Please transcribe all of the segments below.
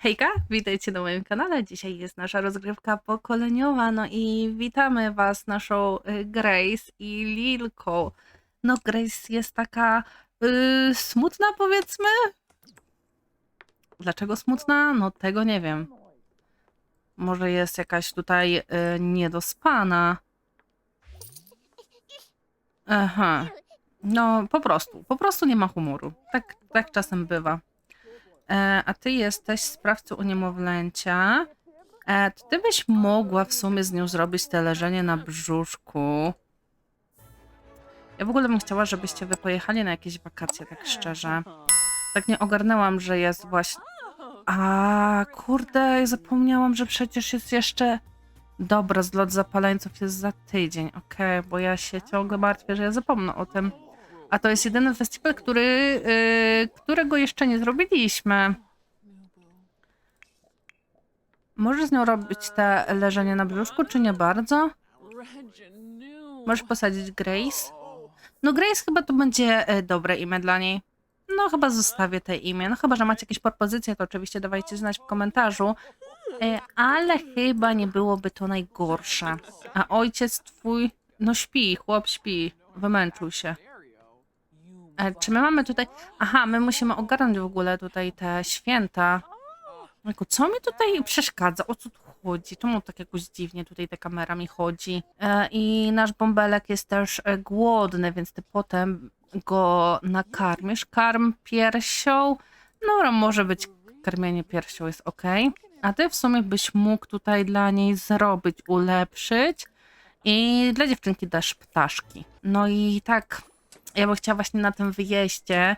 Hejka, witajcie na moim kanale. Dzisiaj jest nasza rozgrywka pokoleniowa, no i witamy Was, naszą y, Grace i Lilką. No, Grace jest taka y, smutna, powiedzmy. Dlaczego smutna? No, tego nie wiem. Może jest jakaś tutaj y, niedospana. Aha. No, po prostu, po prostu nie ma humoru. Tak, tak czasem bywa. E, a ty jesteś sprawcą uniemowlęcia. E, to ty byś mogła w sumie z nią zrobić te leżenie na brzuszku. Ja w ogóle bym chciała, żebyście wy pojechali na jakieś wakacje, tak szczerze. Tak nie ogarnęłam, że jest właśnie... A kurde, zapomniałam, że przecież jest jeszcze... Dobra, zlot zapaleńców jest za tydzień, okej, bo ja się ciągle martwię, że ja zapomnę o tym. A to jest jedyny festiwal, który, yy, którego jeszcze nie zrobiliśmy. Możesz z nią robić te leżenie na brzuszku, czy nie bardzo? Możesz posadzić Grace? No Grace chyba to będzie e, dobre imię dla niej. No chyba zostawię te imię. No chyba, że macie jakieś propozycje, to oczywiście dawajcie znać w komentarzu. E, ale chyba nie byłoby to najgorsze. A ojciec twój, no śpi, chłop śpi. Wymęczył się. E, czy my mamy tutaj... Aha, my musimy ogarnąć w ogóle tutaj te święta. Ojku, co mi tutaj przeszkadza? O co tu chodzi? Czemu tak jakoś dziwnie tutaj ta kamera mi chodzi? E, I nasz bąbelek jest też e, głodny, więc ty potem go nakarmisz. Karm piersią. No, może być karmienie piersią jest ok. A ty w sumie byś mógł tutaj dla niej zrobić, ulepszyć. I dla dziewczynki dasz ptaszki. No i tak, ja bym chciała właśnie na tym wyjeździe.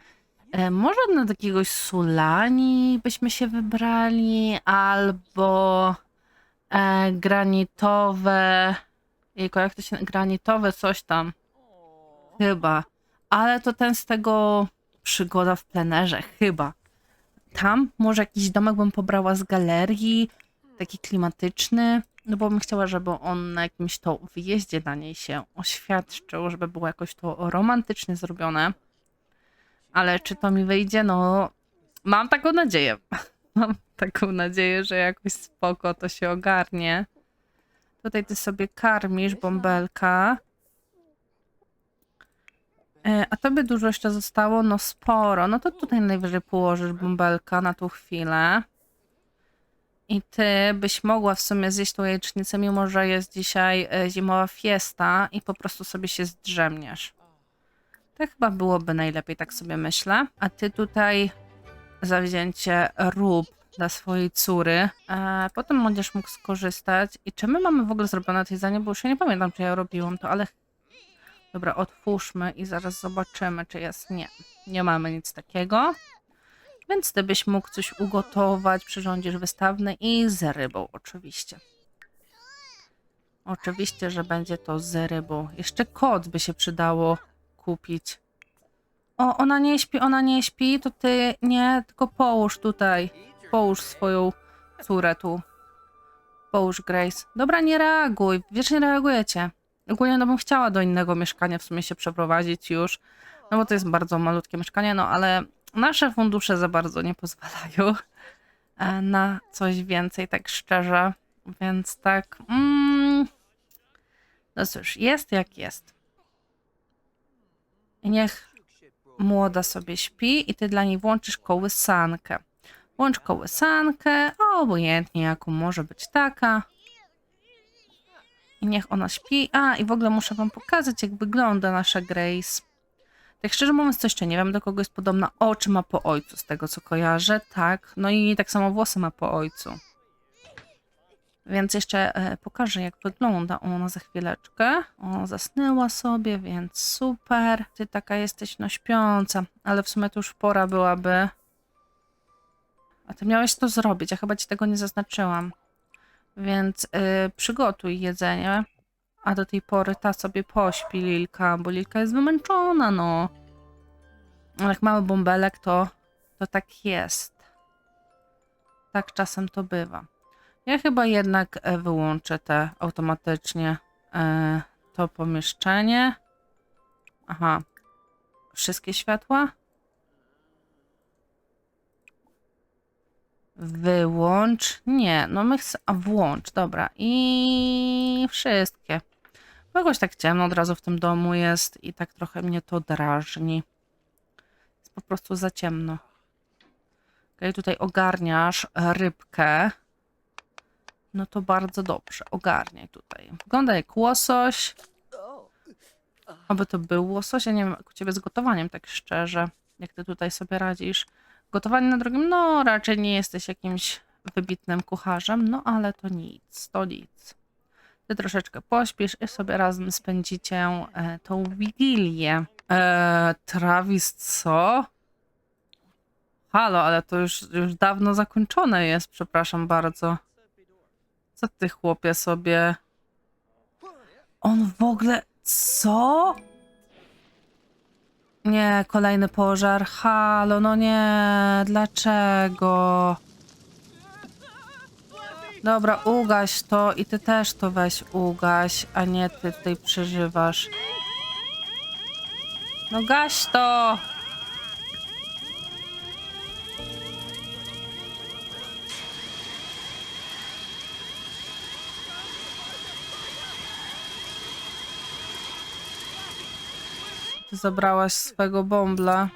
E, może na jakiegoś Sulani byśmy się wybrali, albo e, granitowe. Jejku, jak to się. Granitowe coś tam. Chyba. Ale to ten z tego przygoda w plenerze, chyba. Tam może jakiś domek bym pobrała z galerii, taki klimatyczny. No bo bym chciała, żeby on na jakimś to wyjeździe na niej się oświadczył, żeby było jakoś to romantycznie zrobione. Ale czy to mi wyjdzie? No, mam taką nadzieję. Mam taką nadzieję, że jakoś spoko to się ogarnie. Tutaj ty sobie karmisz bąbelka. E, A tobie dużo jeszcze zostało? No sporo. No to tutaj najwyżej położysz bąbelka na tą chwilę. I ty byś mogła w sumie zjeść tą jajecznicę, mimo że jest dzisiaj e, zimowa fiesta i po prostu sobie się zdrzemniesz. To chyba byłoby najlepiej, tak sobie myślę. A ty tutaj zawzięcie rób dla swojej córy. E, potem będziesz mógł skorzystać. I czy my mamy w ogóle zrobione to jedzenie? Bo już nie pamiętam, czy ja robiłam to, ale... Dobra, otwórzmy i zaraz zobaczymy, czy jest... Nie, nie mamy nic takiego. Więc ty byś mógł coś ugotować, przyrządzisz wystawny i z rybą oczywiście. Oczywiście, że będzie to z rybą. Jeszcze kot by się przydało kupić. O, ona nie śpi, ona nie śpi, to ty nie, tylko połóż tutaj. Połóż swoją córę tu. Połóż Grace. Dobra, nie reaguj, wiecznie reagujecie. Ogólnie no bym chciała do innego mieszkania w sumie się przeprowadzić już. No bo to jest bardzo malutkie mieszkanie, no ale nasze fundusze za bardzo nie pozwalają e, na coś więcej, tak szczerze. Więc tak. Mm, no cóż, jest jak jest. Niech młoda sobie śpi i ty dla niej włączysz kołysankę. Włącz kołysankę, a obojętnie jaką może być taka. I niech ona śpi. A, i w ogóle muszę wam pokazać, jak wygląda nasza Grace. Tak szczerze mówiąc, to jeszcze nie wiem, do kogo jest podobna. Oczy ma po ojcu, z tego co kojarzę, tak. No i tak samo włosy ma po ojcu. Więc jeszcze e, pokażę, jak wygląda ona za chwileczkę. O, zasnęła sobie, więc super. Ty taka jesteś no śpiąca, ale w sumie to już pora byłaby. A ty miałeś to zrobić, ja chyba ci tego nie zaznaczyłam. Więc y, przygotuj jedzenie. A do tej pory ta sobie pośpi Lilka, bo Lilka jest wymęczona, no. Jak mały bąbelek, to, to tak jest. Tak czasem to bywa. Ja chyba jednak e, wyłączę te automatycznie e, to pomieszczenie. Aha. Wszystkie światła? Wyłącz. Nie, no my chcemy. A włącz, dobra. I wszystkie. Jakoś tak ciemno od razu w tym domu jest i tak trochę mnie to drażni. Jest po prostu za ciemno. Okej, tutaj ogarniasz rybkę. No to bardzo dobrze, ogarniaj tutaj. Wygląda jak łosoś. Oby to był łosoś. Ja nie wiem, jak u ciebie z gotowaniem, tak szczerze. Jak ty tutaj sobie radzisz. Gotowanie na drugim, no raczej nie jesteś jakimś wybitnym kucharzem, no ale to nic, to nic. Ty troszeczkę pośpisz i sobie razem spędzicie e, tą wigilię. E, Travis, co? Halo, ale to już, już dawno zakończone jest, przepraszam bardzo. Co ty, chłopie, sobie... On w ogóle... Co? Nie, kolejny pożar. Halo, no nie, dlaczego? Dobra, ugaś to i ty też to weź ugaś, a nie ty tutaj przeżywasz. No gaś to! Ty zabrałaś swego bombla.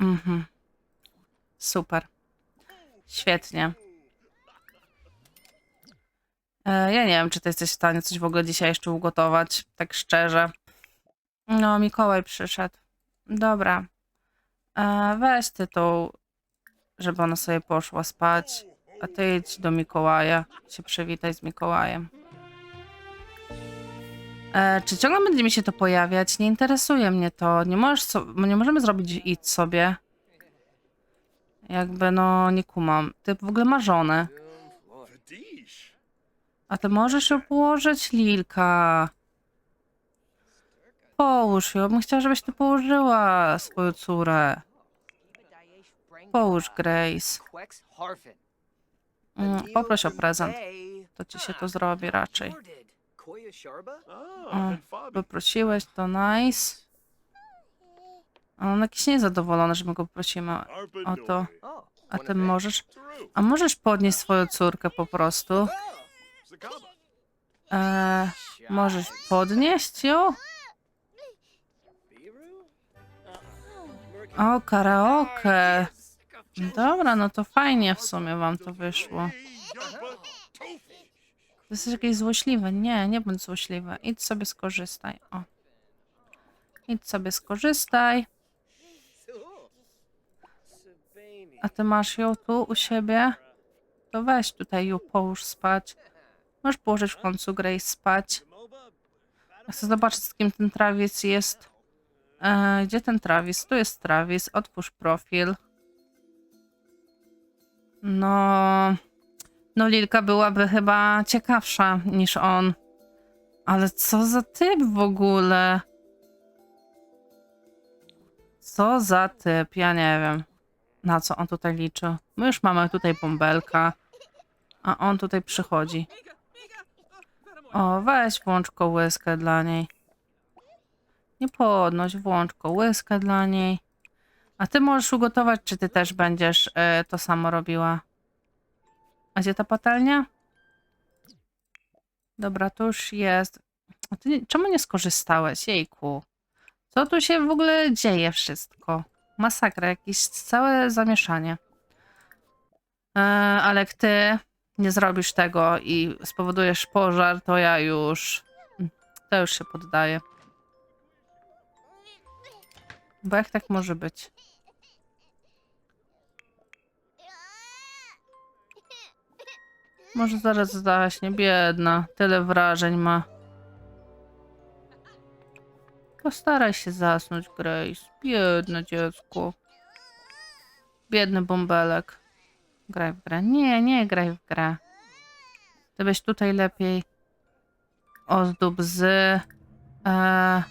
Mhm. Super. Świetnie. E, ja nie wiem, czy ty jesteś w stanie coś w ogóle dzisiaj jeszcze ugotować, tak szczerze. No, Mikołaj przyszedł. Dobra. E, weź ty tą, żeby ona sobie poszła spać, a ty idź do Mikołaja. Się przywitaj z Mikołajem. E, czy ciągle będzie mi się to pojawiać? Nie interesuje mnie to. Nie, możesz so, nie możemy zrobić idź sobie. Jakby, no, nie kumam. Ty w ogóle ma żonę. A ty możesz ją położyć, Lilka? Połóż ją. Bym chciała, żebyś ty położyła swoją córę. Połóż, Grace. Mm, poproś o prezent. To ci się to zrobi raczej. O, poprosiłeś, to nice. A On jakiś niezadowolony, że my go prosimy o to. A ty możesz... A możesz podnieść swoją córkę po prostu? Eee, możesz podnieść ją? O, karaoke. Dobra, no to fajnie w sumie wam to wyszło. To jest jakieś złośliwe. Nie, nie bądź złośliwe. Idź sobie skorzystaj. O. Idź sobie skorzystaj. A ty masz ją tu u siebie? To weź tutaj ją połóż spać. Możesz położyć w końcu Grace spać. Chcę zobaczyć, z kim ten Travis jest. E, gdzie ten Travis? Tu jest Travis. Otwórz profil. No... No Lilka byłaby chyba ciekawsza niż on. Ale co za typ w ogóle? Co za typ? Ja nie wiem. Na co on tutaj liczy? My już mamy tutaj bąbelka. A on tutaj przychodzi. O, weź włącz kołyskę dla niej. Nie podnoś, włącz kołyskę dla niej. A ty możesz ugotować, czy ty też będziesz e, to samo robiła? A gdzie ta patelnia? Dobra, to już jest. Nie, czemu nie skorzystałeś? Jejku. Co tu się w ogóle dzieje wszystko? Masakra, jakieś całe zamieszanie. E, ale jak ty nie zrobisz tego i spowodujesz pożar, to ja już... To już się poddaję. Bo jak tak może być? Może zaraz zaśnie, biedna. Tyle wrażeń ma. Postaraj się zasnąć, Grace. Biedne dziecko. Biedny bąbelek. Graj w grę. Nie, nie graj w grę. Ty byś tutaj lepiej ozdób z e,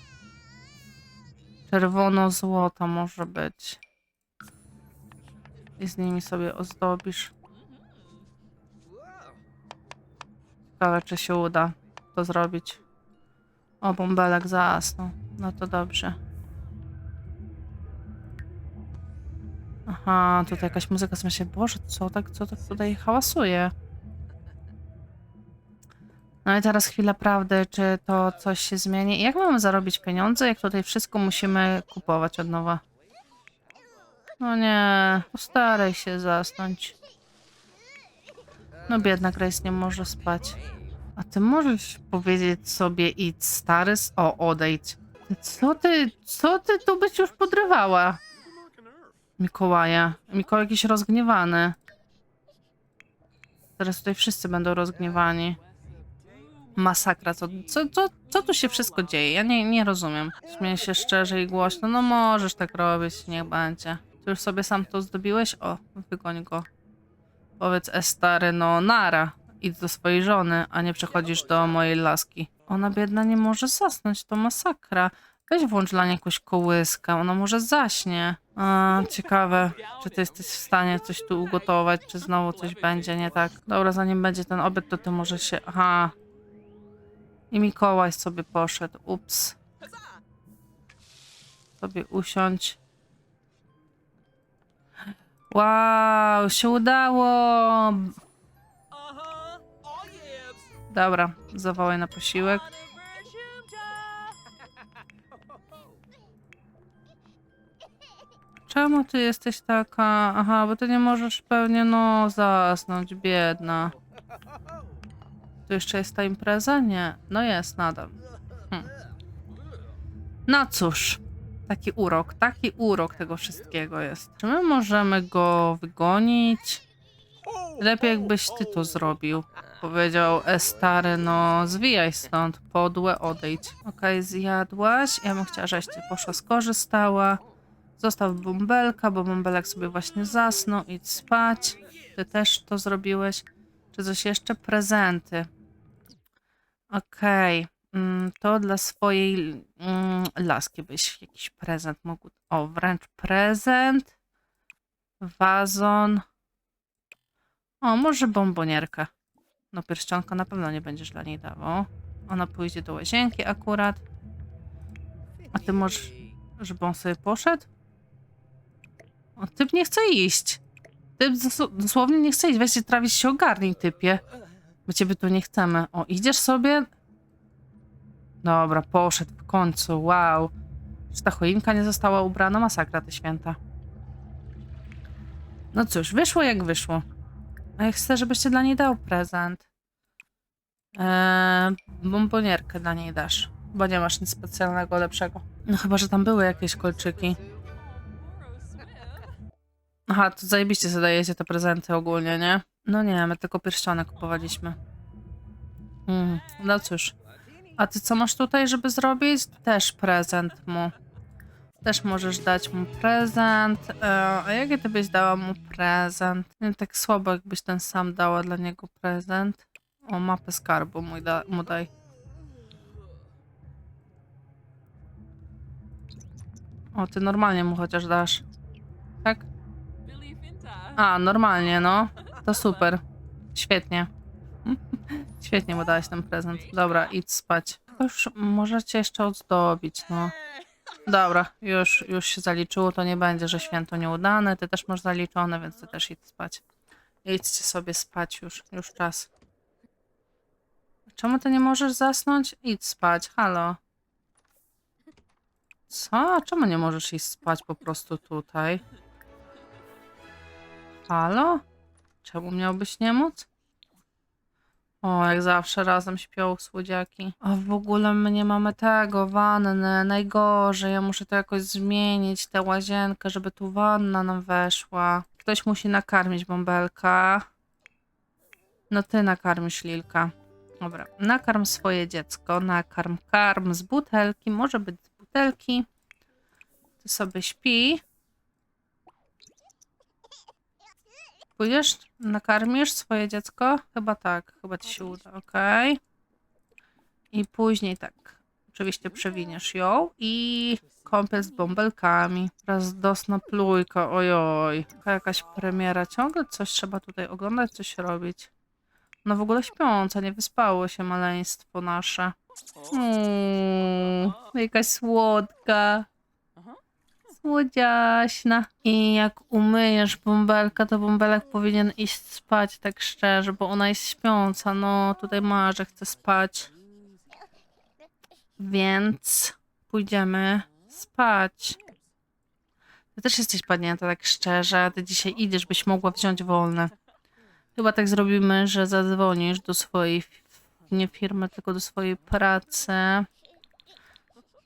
czerwono-złota może być. I z nimi sobie ozdobisz. Ciekawe, czy się uda to zrobić. O, bąbelek zasnął. No to dobrze. Aha, tutaj jakaś muzyka, w sensie, Boże, co tak, co tak tutaj hałasuje? No i teraz chwila prawdy, czy to coś się zmieni? Jak mamy zarobić pieniądze, jak tutaj wszystko musimy kupować od nowa? No nie, postaraj się zasnąć. No biedna Grace nie może spać. A ty możesz powiedzieć sobie idź stary, o odejdź. Co ty, co ty tu byś już podrywała? Mikołaja. Mikołaj jakiś rozgniewany. Teraz tutaj wszyscy będą rozgniewani. Masakra, co, co, co, co tu się wszystko dzieje? Ja nie, nie rozumiem. Śmieję się szczerze i głośno. No możesz tak robić, niech będzie. Ty już sobie sam to zdobiłeś? O, wygoń go. Powiedz e stary, no nara. Idź do swojej żony, a nie przechodzisz do mojej laski. Ona biedna nie może zasnąć, to masakra. Weź włącz dla niej jakąś kołyskę, ona może zaśnie. A, ciekawe, czy ty jesteś w stanie coś tu ugotować, czy znowu coś będzie nie tak. Dobra, zanim będzie ten obiad, to ty może się... Aha. I Mikołaj sobie poszedł, ups. Sobie usiądź. Wow, się udało! Dobra, zawołaj na posiłek. Czemu ty jesteś taka? Aha, bo ty nie możesz pewnie, no, zasnąć, biedna. Tu jeszcze jest ta impreza? Nie. No jest, nadal. Hm. No cóż, taki urok, taki urok tego wszystkiego jest. Czy my możemy go wygonić? Lepiej jakbyś ty to zrobił. Powiedział, e stary, no zwijaj stąd, podłe, odejdź. Okej, zjadłaś. Ja bym chciała, ty poszła skorzystała. Zostaw bąbelka, bo bąbelek sobie właśnie zasnął. Idź spać. Ty też to zrobiłeś. Czy coś jeszcze? Prezenty. Okej. Mm, To dla swojej mm, laski byś jakiś prezent mógł... O, wręcz prezent. Wazon. O, może bombonierkę. No pierścionka na pewno nie będziesz dla niej dawał. Ona pójdzie do łazienki akurat. A ty możesz, żeby on sobie poszedł? O, typ nie chce iść. Typ dos- dosłownie nie chce iść. Weź się trawić się ogarnij, typie. My ciebie tu nie chcemy. O, idziesz sobie? Dobra, poszedł w końcu. Wow. Czy ta choinka nie została ubrana? Masakra te święta. No cóż, wyszło jak wyszło. Ja chcę, żebyś ty dla niej dał prezent. Eee, bombonierkę dla niej dasz. Bo nie masz nic specjalnego, lepszego. No chyba, że tam były jakieś kolczyki. Aha, to zajebiście zadajecie te prezenty ogólnie, nie? No nie, my tylko pierścionek kupowaliśmy. Mm, no cóż. A ty co masz tutaj, żeby zrobić? Też prezent mu. Też możesz dać mu prezent. E, a ty byś dała mu prezent? Nie, tak słabo, jakbyś ten sam dała dla niego prezent. O, mapę skarbu mu, da, mu daj. O, ty normalnie mu chociaż dasz. Tak? A, normalnie, no. To super. Świetnie. Świetnie mu dałeś ten prezent. Dobra, idź spać. To Już możecie jeszcze ozdobić, no. Dobra, już, już się zaliczyło, to nie będzie, że święto nieudane. Ty też masz zaliczone, więc ty też idź spać. Idźcie sobie spać już, już czas. Czemu ty nie możesz zasnąć? Idź spać, halo. Co? Czemu nie możesz iść spać po prostu tutaj? Halo? Czemu miałbyś nie móc? O, jak zawsze razem śpią słodziaki. A w ogóle my nie mamy tego, wanny. Najgorzej, ja muszę to jakoś zmienić, tę łazienkę, żeby tu wanna nam weszła. Ktoś musi nakarmić bąbelka. No ty nakarmisz Lilka. Dobra, nakarm swoje dziecko, nakarm karm z butelki, może być z butelki. Ty sobie śpi. Pójdziesz, nakarmisz swoje dziecko? Chyba tak, chyba ci się uda, okej. I później tak, oczywiście przewiniesz ją i kąpiel z bąbelkami. Razdosna plujka, ojoj. Jakaś premiera, ciągle coś trzeba tutaj oglądać, coś robić. No w ogóle śpiąca, nie wyspało się maleństwo nasze. Uuu, jakaś słodka. Słodziaśna. I jak umyjesz bąbelka, to bąbelek powinien iść spać, tak szczerze, bo ona jest śpiąca. No, tutaj ma, chce spać. Więc pójdziemy spać. Ty też jesteś padnięta, tak szczerze. Ty dzisiaj idziesz, byś mogła wziąć wolne. Chyba tak zrobimy, że zadzwonisz do swojej, nie firmy, tylko do swojej pracy.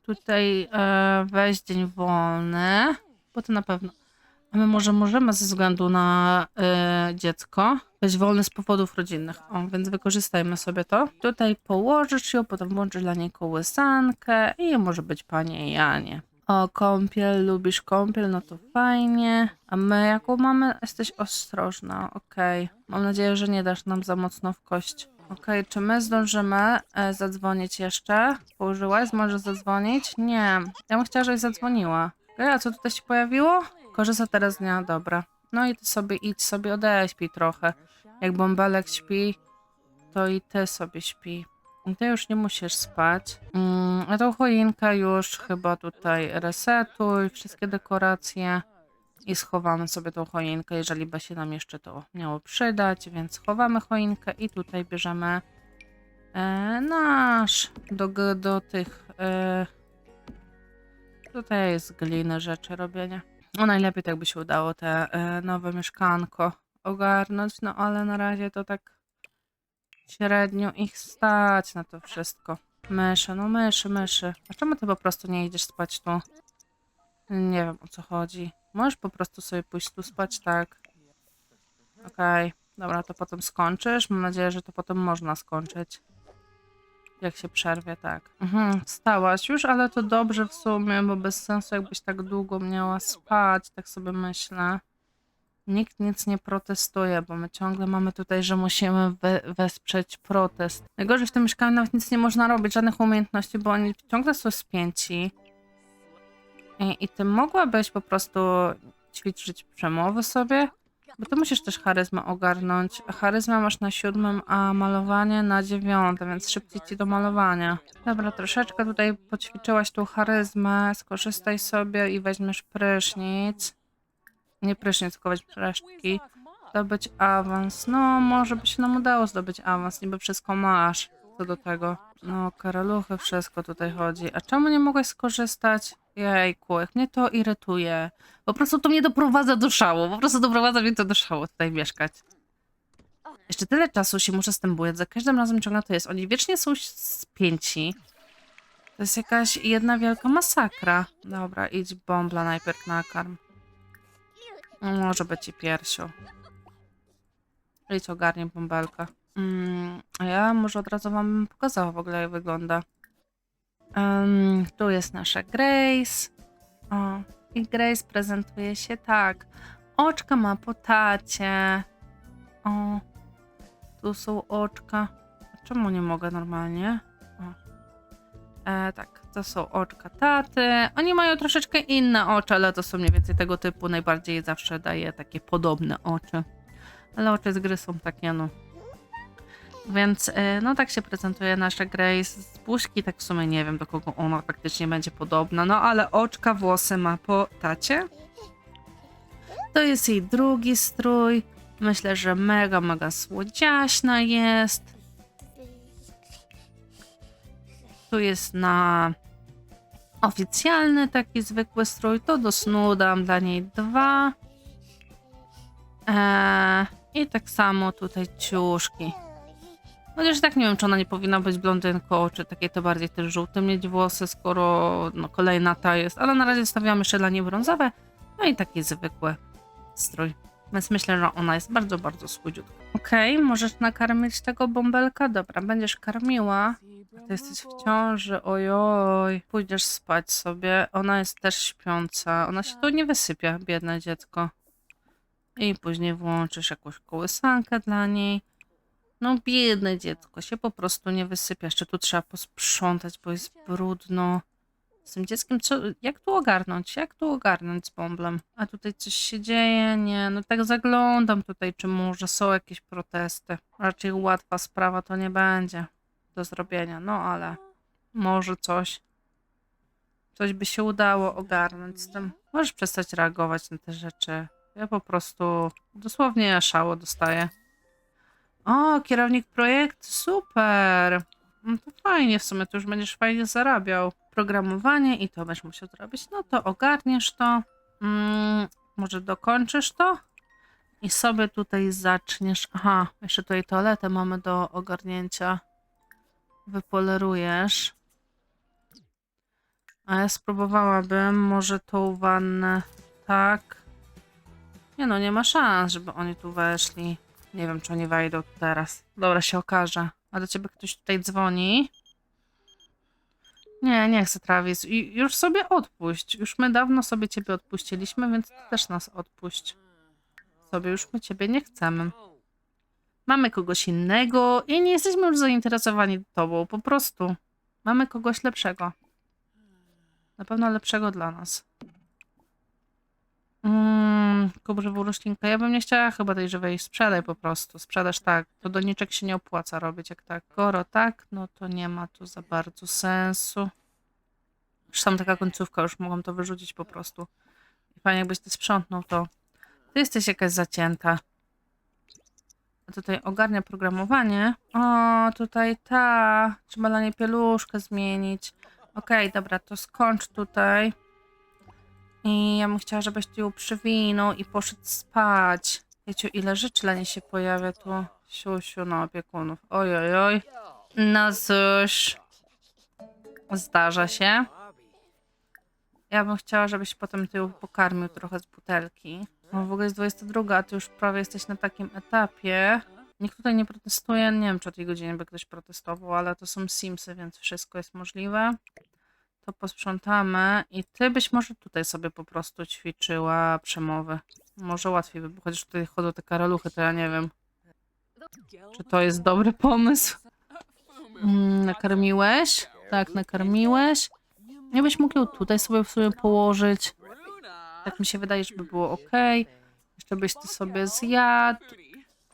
Tutaj e, weź dzień wolny, bo to na pewno. A my może możemy ze względu na e, dziecko weź wolny z powodów rodzinnych. O, więc wykorzystajmy sobie to. Tutaj położysz ją, potem włączysz dla niej kołysankę i może być panie Janie. O, kąpiel, lubisz kąpiel, no to fajnie. A my jaką mamy? Jesteś ostrożna, okej. Mam nadzieję, że nie dasz nam za mocno w kość. Okej, czy my zdążymy e, zadzwonić jeszcze? Położyłaś? Możesz zadzwonić? Nie. Ja bym chciała, żebyś zadzwoniła. Okej, a co tutaj się pojawiło? Korzysta teraz z dnia, dobra. No i ty sobie idź sobie odeśpij trochę. Jak bąbelek śpi, to i ty sobie śpi. I Ty już nie musisz spać. Mm, a tą choinkę już chyba tutaj resetuj, wszystkie dekoracje i schowamy sobie tą choinkę, jeżeli by się nam jeszcze to miało przydać, więc schowamy choinkę i tutaj bierzemy e, nasz do, do tych e, tutaj jest gliny rzeczy robienia. No najlepiej tak by się udało te e, nowe mieszkanko ogarnąć, no ale na razie to tak średnio ich stać na to wszystko. Myszy, no myszy, myszy. A czemu ty po prostu nie idziesz spać tu? Nie wiem o co chodzi. Możesz po prostu sobie pójść tu spać, tak? Okej, dobra, to potem skończysz. Mam nadzieję, że to potem można skończyć. Jak się przerwie, tak. Mhm, wstałaś już, ale to dobrze w sumie, bo bez sensu jakbyś tak długo miała spać, tak sobie myślę. Nikt nic nie protestuje, bo my ciągle mamy tutaj, że musimy we wesprzeć protest. Najgorzej w tym mieszkaniu nawet nic nie można robić, żadnych umiejętności, bo oni ciągle są spięci. I, I ty mogłabyś po prostu ćwiczyć przemowy sobie? Bo ty musisz też charyzmę ogarnąć. Charyzmę masz na siódmym, a malowanie na dziewiątym, więc szybciej ci do malowania. Dobra, troszeczkę tutaj poćwiczyłaś tą charyzmę. Skorzystaj sobie i weźmiesz prysznic. Nie prysznic, tylko weź resztki. Zdobyć awans. No, może by się nam udało zdobyć awans, niby wszystko masz. Co do tego. No, karaluchy, wszystko tutaj chodzi. A czemu nie mogłeś skorzystać? Jejku, jak mnie to irytuje. Po prostu to mnie doprowadza do szału. Po prostu doprowadza mnie to do szału tutaj mieszkać. Jeszcze tyle czasu się muszę z tym bujać. Za każdym razem ciągle to jest. Oni wiecznie są spięci. To jest jakaś jedna wielka masakra. Dobra, idź bombla najpierw nakarm. No, może być i piersią. Idź ogarnij bąbelka. Mm, a ja może od razu wam pokazała w ogóle jak wygląda. Em, tu jest nasza Grace. O, i Grace prezentuje się tak. Oczka ma po tacie. O, tu są oczka. Czemu nie mogę normalnie? E, tak, to są oczka taty. Oni mają troszeczkę inne oczy, ale to są mniej więcej tego typu. Najbardziej zawsze daje takie podobne oczy. Ale oczy z gry są takie, no. Więc e, no tak się prezentuje nasza Grace. Z buźki tak w sumie nie wiem do kogo ona faktycznie będzie podobna. No ale oczka, włosy ma po tacie. To jest jej drugi strój. Myślę, że mega, mega słodziaśna jest. Tu jest na oficjalny taki zwykły strój. To do snu dam dla niej dwa. Eee, I tak samo tutaj ciuszki. Chociaż tak nie wiem, czy ona nie powinna być blondynką, czy takie to bardziej też żółte mieć włosy, skoro no, kolejna ta jest. Ale na razie stawiam jeszcze dla niej brązowe. No i taki zwykły strój. Więc myślę, że ona jest bardzo, bardzo słodziutka. Okej, możesz nakarmić tego bąbelka? Dobra, będziesz karmiła. A ty jesteś w ciąży, ojoj. Pójdziesz spać sobie. Ona jest też śpiąca. Ona się tu nie wysypia, biedne dziecko. I później włączysz jakąś kołysankę dla niej. No biedne dziecko się po prostu nie wysypia. Jeszcze tu trzeba posprzątać, bo jest brudno. Z tym dzieckiem, co, jak tu ogarnąć? Jak tu ogarnąć z bąblem? A tutaj coś się dzieje? Nie, no tak zaglądam tutaj, czy może są jakieś protesty. Raczej łatwa sprawa to nie będzie do zrobienia, no ale może coś. Coś by się udało ogarnąć z tym. Możesz przestać reagować na te rzeczy. Ja po prostu dosłownie szało dostaję. O, kierownik projektu, super. No to fajnie, w sumie to już będziesz fajnie zarabiał. Programowanie i to będziesz musiał zrobić. No to ogarniesz to. Mm, może dokończysz to? I sobie tutaj zaczniesz. Aha, jeszcze tutaj toaletę mamy do ogarnięcia. Wypolerujesz. A ja spróbowałabym może tą wannę tak. Nie no, nie ma szans, żeby oni tu weszli. Nie wiem, czy oni wejdą teraz. Dobra, się okaże. A do ciebie ktoś tutaj dzwoni. Nie, nie chcę, Travis. I już sobie odpuść. Już my dawno sobie ciebie odpuściliśmy, więc ty też nas odpuść. Sobie już my ciebie nie chcemy. Mamy kogoś innego i nie jesteśmy już zainteresowani tobą. Po prostu. Mamy kogoś lepszego. Na pewno lepszego dla nas. Mmm, kup żywą roślinkę. Ja bym nie chciała chyba tej żywej. Sprzedaj po prostu. Sprzedaż tak. To doniczek się nie opłaca robić jak tak. Skoro tak, no to nie ma tu za bardzo sensu. Już tam taka końcówka, już mogą to wyrzucić po prostu. I fajnie jakbyś ty sprzątnął to. Ty jesteś jakaś zacięta. A tutaj ogarnia programowanie. O, tutaj ta. Trzeba dla niej pieluszkę zmienić. Okej, dobra, to skończ tutaj. I ja bym chciała, żebyś ty ją przywinął i poszedł spać. Wiecie, ile rzeczy dla niej się pojawia tu. Siusiu, no opiekunów. Oj, oj, oj. No cóż. Zdarza się. Ja bym chciała, żebyś potem ty ją pokarmił trochę z butelki. No w ogóle jest 22, a ty już prawie jesteś na takim etapie. Nikt tutaj nie protestuje. Nie wiem, czy o tej godzinie by ktoś protestował, ale to są Simsy, więc wszystko jest możliwe. To posprzątamy i ty byś może tutaj sobie po prostu ćwiczyła przemowy. Może łatwiej by było, chociaż tutaj chodzą te karaluchy, to ja nie wiem, czy to jest dobry pomysł. Mm, nakarmiłeś? Tak, nakarmiłeś. Ja byś mógł ją tutaj sobie w sumie położyć. Tak mi się wydaje, żeby było ok. Jeszcze byś ty sobie zjadł.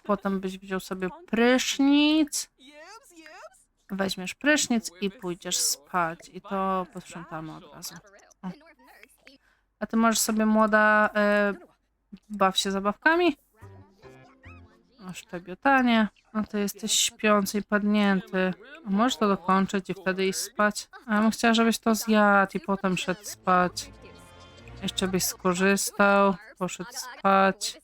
Potem byś wziął sobie prysznic. Weźmiesz prysznic i pójdziesz spać. I to posprzątamy od razu. A ty możesz sobie młoda e, baw się zabawkami. Masz szczebiotanie. A ty jesteś śpiący i padnięty. A możesz to dokończyć i wtedy iść spać? A ja bym chciała, żebyś to zjadł i potem szedł spać. Jeszcze byś skorzystał, poszedł spać.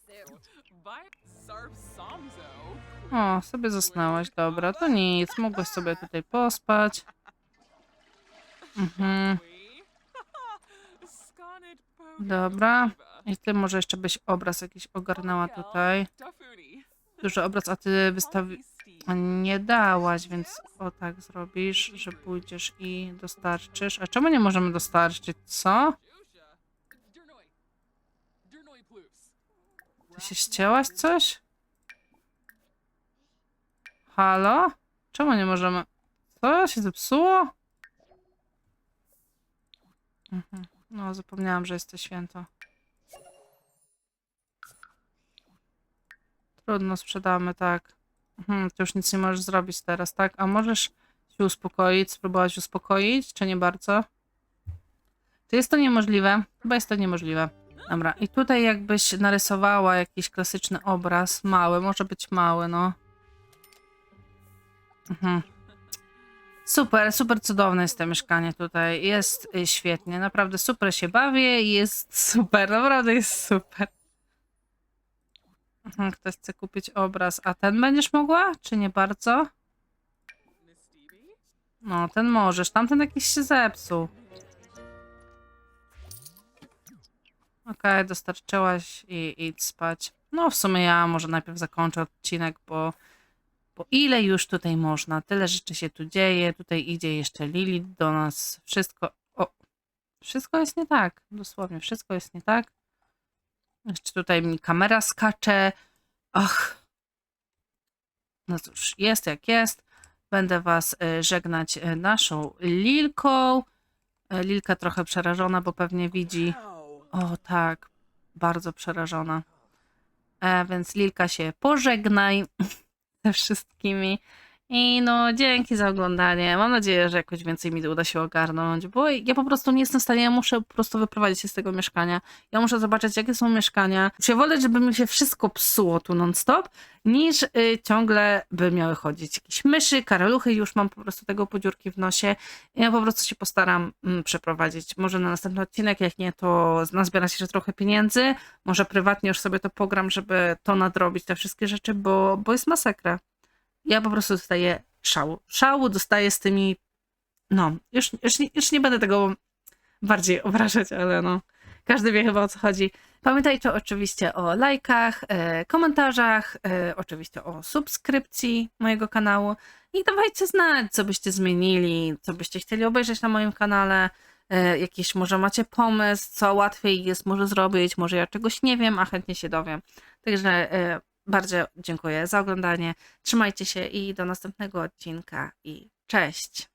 O, sobie zasnęłaś, dobra, to nic, mogłeś sobie tutaj pospać. Mhm, dobra. I ty może jeszcze byś obraz jakiś ogarnęła tutaj. Duży obraz, a ty wystawi... Nie dałaś, więc o tak zrobisz, że pójdziesz i dostarczysz. A czemu nie możemy dostarczyć, co? Ty się ścięłaś coś? Halo? Czemu nie możemy? Co? Się zepsuło? Mhm. No, zapomniałam, że jest to święto. Trudno, sprzedamy, tak. Mhm, to już nic nie możesz zrobić teraz, tak? A możesz się uspokoić? Spróbować uspokoić, czy nie bardzo? Czy jest to niemożliwe? Chyba jest to niemożliwe. Dobra, i tutaj jakbyś narysowała jakiś klasyczny obraz, mały, może być mały, no. Mhm. Super, super cudowne jest to mieszkanie tutaj. Jest y, świetnie, naprawdę super się bawię i jest super, naprawdę jest super. Mhm, ktoś chce kupić obraz, a ten będziesz mogła, czy nie bardzo? No, ten możesz, tamten jakiś się zepsuł. Okej, dostarczyłaś i idź spać. No, w sumie ja może najpierw zakończę odcinek, bo, bo ile już tutaj można? Tyle rzeczy się tu dzieje. Tutaj idzie jeszcze Lili do nas. Wszystko. O, wszystko jest nie tak. Dosłownie, wszystko jest nie tak. Jeszcze tutaj mi kamera skacze. Ach. No cóż, jest jak jest. Będę was e, żegnać e, naszą Lilką. E, Lilka trochę przerażona, bo pewnie widzi. O tak, bardzo przerażona. E, więc Lilka się pożegnaj ze wszystkimi I no, dzięki za oglądanie. Mam nadzieję, że jakoś więcej mi uda się ogarnąć, bo ja po prostu nie jestem w stanie, ja muszę po prostu wyprowadzić się z tego mieszkania. Ja muszę zobaczyć, jakie są mieszkania. Muszę woleć, żeby mi się wszystko psuło tu non-stop, niż y, ciągle by miały chodzić jakieś myszy, karaluchy, już mam po prostu tego podziurki w nosie. Ja po prostu się postaram mm, przeprowadzić. Może na następny odcinek, jak nie, to nazbiera się trochę pieniędzy. Może prywatnie już sobie to pogram, żeby to nadrobić, te wszystkie rzeczy, bo, bo jest masakra. Ja po prostu dostaję szału. Szału dostaję z tymi. No, już, już, nie, już nie będę tego bardziej obrażać, ale no. Każdy wie chyba o co chodzi. Pamiętajcie oczywiście o lajkach, e, komentarzach, e, oczywiście o subskrypcji mojego kanału i dawajcie znać, co byście zmienili, co byście chcieli obejrzeć na moim kanale. E, jakiś może macie pomysł, co łatwiej jest może zrobić, może ja czegoś nie wiem, a chętnie się dowiem. Także bardzo dziękuję za oglądanie. Trzymajcie się i do następnego odcinka i cześć!